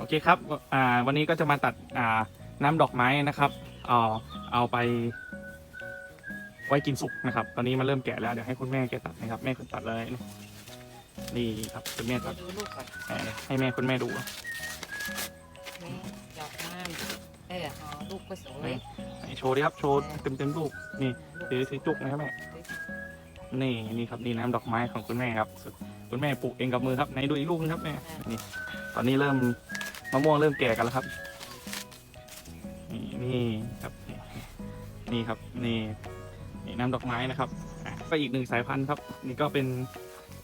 โอเคครับอ่าวันนี้ก็จะมาตัดอ่าน้ำดอกไม้นะครับเอาเอาไป ไว้กินสุกนะครับ ตอนนี้มันเริ่มแก่แล้วเดี๋ยวให้คุณแม่แกตัดนะครับ แม่คุณตัดเลยนี่ครับคุณแม่ตัดดูลูกก่อนให้ให้แม่คุณแม่ดูแม่ดอกไม้เออหอลูกก็สวยให้โชว์ดิครับโชว์เต็มเต็มๆลูกนี่ถือถือจุกนะครับแม่นี่นี่ครับนี่น้ำดอกไม้ของคุณแม่ครับ คุณแม่ปลูกเองกับมือครับไหนดูอีกลูกนึงครับแม่นี่ตอนนี้เริ่ม มะม่วงเริ่มแก่กันแล้วครับ นี่นี่ครับ นี่นี่ครับนี่นี่น้ำดอกไม้นะครับอะก็อีกหนึ่งสายพันธุ์ครับ นี่ก็เป็น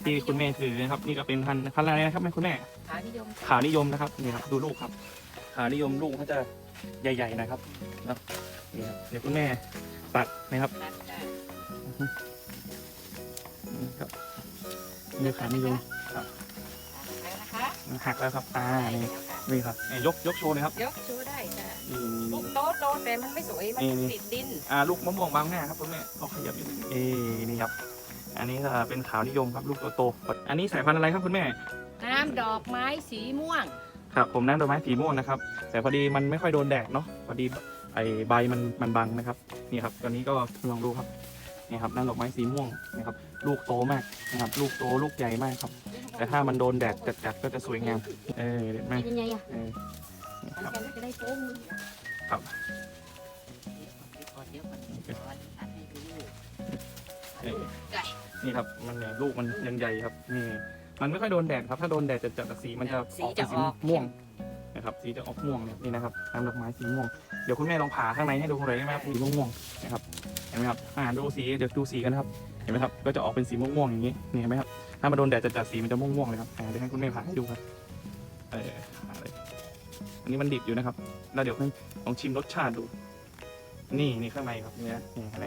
ที่คุณแม่ถือนะครับ นี่ก็เป็นพันธุ์พันธุ์อะไรนะครับแม่คุณแม่ขานิยมขานิยมนะครับนี่ครับดูลูกครับขานิยมลูกเขาจะใหญ่ ๆ นะครับเนาะนี่ครับเดี๋ยวคุณแม่ตัดนะครับนัดได้นี่ครับนี่ขานิยมแล้วนะคะหักแล้วครับอ่านี่ นี่ครับนี่ยกยกโชว์เลยครับยกชูได้จ้ะนี่ลูกโตโตแต่มันไม่สวย มันนี่ติดดิน อ่าลูกมะม่วงบางหน้าครับคุณแม่เอาขยับอยู่เอ้นี่ครับ อันนี้ก็เป็นขาวนิยมครับลูกโตๆอันนี้สายพันธุ์อะไรครับคุณแม่ น้ำดอกไม้สีม่วง ครับผมน้ำดอกไม้สีม่วงนะครับ แต่พอดีมันไม่ค่อยโดนแดดเนาะพอดีไอใบมันมันบังนะครับนี่ครับตอนนี้ก็ลองดูครับนี่ครับน้ำดอกไม้สีม่วงนะครับลูกโตมากนะครับลูกโตลูกใหญ่มากครับ แต่ถ้ามันโดนแดดจัดๆก็จะสวยงาม เออเด็ดมากเป็นยังไงอะเออนี่ครับ มันจะได้โป้งครับ เดี๋ยวก่อนเดี๋ยวก่อนตัดให้ดูเออไก่นี่ครับ มันเนี่ยลูกมันยังใหญ่ครับนี่มันไม่ค่อยโดนแดดครับ ถ้าโดนแดดจัดๆสีมันจะออกเป็นสีม่วงนะครับ สีจะออกม่วงเนี่ยนี่นะครับน้ำดอกไม้สีม่วง เดี๋ยวคุณแม่ลองผ่าข้างในให้ดูเลยได้ไหมครับสีม่วงๆนะครับ เห็นไหมครับ อ่าดูสี เดี๋ยวดูสีกันนะครับ เห็นไหมครับ ก็จะออกเป็นสีม่วงๆอย่างนี้ นี่เห็นไหมครับ ถ้ามาโดนแดดจัดๆสีมันจะม่วงๆเลยครับอ่าเดี๋ยวให้คุณแม่ผ่าให้ดูครับ เออผ่าเลยอันนี้มันดิบอยู่นะครับ แล้วเดี๋ยวให้ลองชิมรสชาติดู นี่นี่ข้างในครับเนื้อนี่เห็นไหม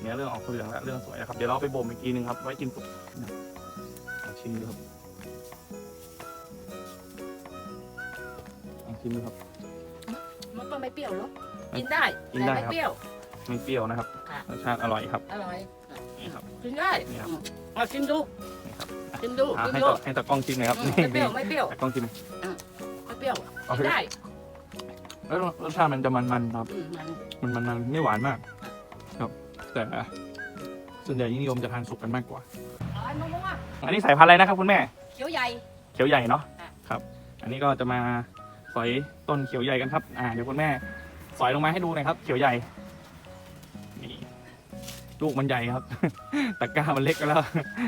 เนื้อเรื่องออกเหลืองแล้วเรื่องสวยนะครับ เดี๋ยวเราเอาไปบ่มอีกทีหนึงครับ ไว้กินสุกนะครับลองชิมดูครับลองชิมดูครับ มันก็ไม่เปรี้ยวหรอกกินได้กินได้แต่ครับไม่เปรี้ยว ไม่เปรี้ยวนะครับ ค่ะ รสชาติอร่อยครับ อร่อย นี่ครับ กินได้นี่ครับ มาชิมดูนี่ครับชิมดูอะชิมให้ดูตาให้ตากล้องชิมหน่อยครับอืมนี่ไม่เปรี้ยวไม่เปรี้ยวตากล้องชิมไม่เปรี้ยวเอากินเถอะได้แล้วรสชาติมันจะมันๆครับ อืมมันมันมันมันไม่หวานมาก ครับ แต่ส่วนใหญ่นิยมจะทานสุกกันมากกว่า ร้อยมะม่วงอันนี้สายพันธุ์อะไรนะครับคุณแม่ เขียวใหญ่ เขียวใหญ่เนาะค่ะ ครับ อันนี้ก็จะมาสอยต้นเขียวใหญ่กันครับ อ่าเดี๋ยวคุณแม่ สอยลงมาให้ดูหน่อยครับ เขียวใหญ่นี่ ลูกมันใหญ่ครับ ตะกร้ามันเล็กไปแล้ว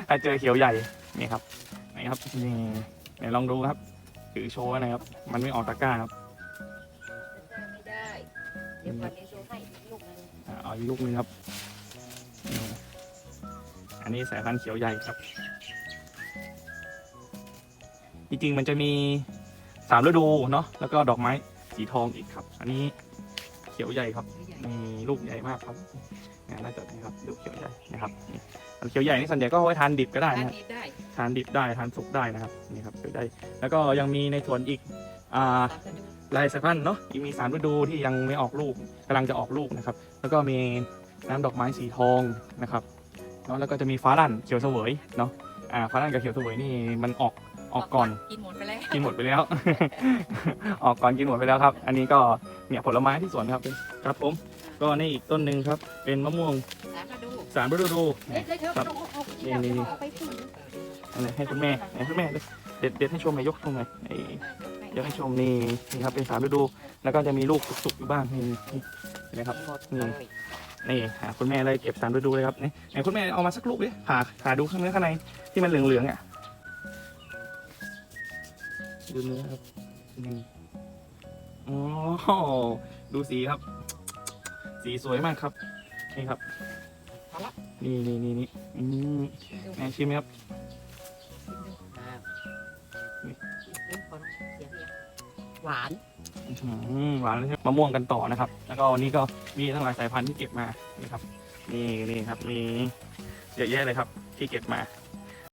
ถ้าเจอเขียวใหญ่นี่ครับนี่ครับนี่เดี๋ยวลองดูครับถือโชว์ไว้หนะครับ มันไม่ออกตะกร้าครับไม่ได้เดี๋ยวก่อนเดี๋ยวโชว์ให้อีกลูกหนึงอ่าเอาอีกลูกหนึงครับนี่อันนี้สายพันธุ์เขียวใหญ่ครับ จริงๆมันจะมีสามฤดูเนาะแล้วก็ดอกไม้สีทองอีกครับ อันนี้เขียวใหญ่ครับเขียวใหญ่นี่ลูกใหญ่มากครับ นี่น่าจะนี่ครับลูกเขียวใหญ่นะครับนี่อันเขียวใหญ่นี่ส่วนใหญ่ก็เอาไว้ทานดิบก็ได้ทานนะฮะดีได้ทานดิบได้ทานสุกได้นะครับนี่ครับเขียวใหญ่แล้วก็ยังมีในส่วนอีกอ่า ตามกันดูลายสายพันธุ์เนาะยังมีสามฤดูที่ยังไม่ออกลูกกำลังจะออกลูกนะครับ แล้วก็มีน้ำดอกไม้สีทองนะครับเนาะแล้วก็จะมีฟ้าลั่นเขียวเสวยเนาะอ่าฟ้าลั่นกับเขียวเสวยนี่มันออกออกก่อน กินหมดไปแล้วกินหมดไปแล้ว ออกก่อนกินหมดไปแล้วครับ อันนี้ก็เนี่ยผลไม้ที่สวนครับครับผม ก็นี่อีกต้นหนึ่งครับ เป็นมะม่วงตามมาดูสามฤดูเฮ้ยเฮ้ยเฮ้ยครับเอาเอาเอานี่นี่นี่เอาไปกินอันนี้ให้คุณแม่ให้คุณแม่เด็ดเด็ดให้ชมหน่อยยกชมหน่อยไอ้ยกให้ชมนี่นี่ครับเป็นสามฤดู แล้วก็จะมีลูกสุกๆอยู่บ้างนี่นี่เห็นไหมครับหมดนี่เลยนี่หาคุณแม่เลยเก็บสามฤดูเลยครับนี่ไหนคุณแม่เอามาสักลูกดิผ่าผ่าดูข้างเนื้อข้างในที่มันเหลืองๆอะดูเนื้อครับนี่อ๋อดูสีครับ สีสวยมากครับ นี่ครับ นี่นี่นี่นี่อืมแม่ชิมไหมครับอ่านี่นี่พอแล้วเสียงเดียวหวานอื้อหือหวานเลยครับมะม่วงกันต่อนะครับ แล้วก็วันนี้ก็มีทั้งหลายสายพันธุ์ที่เก็บมานี่ครับ นี่นี่ครับมีเยอะแยะเลยครับ ที่เก็บมา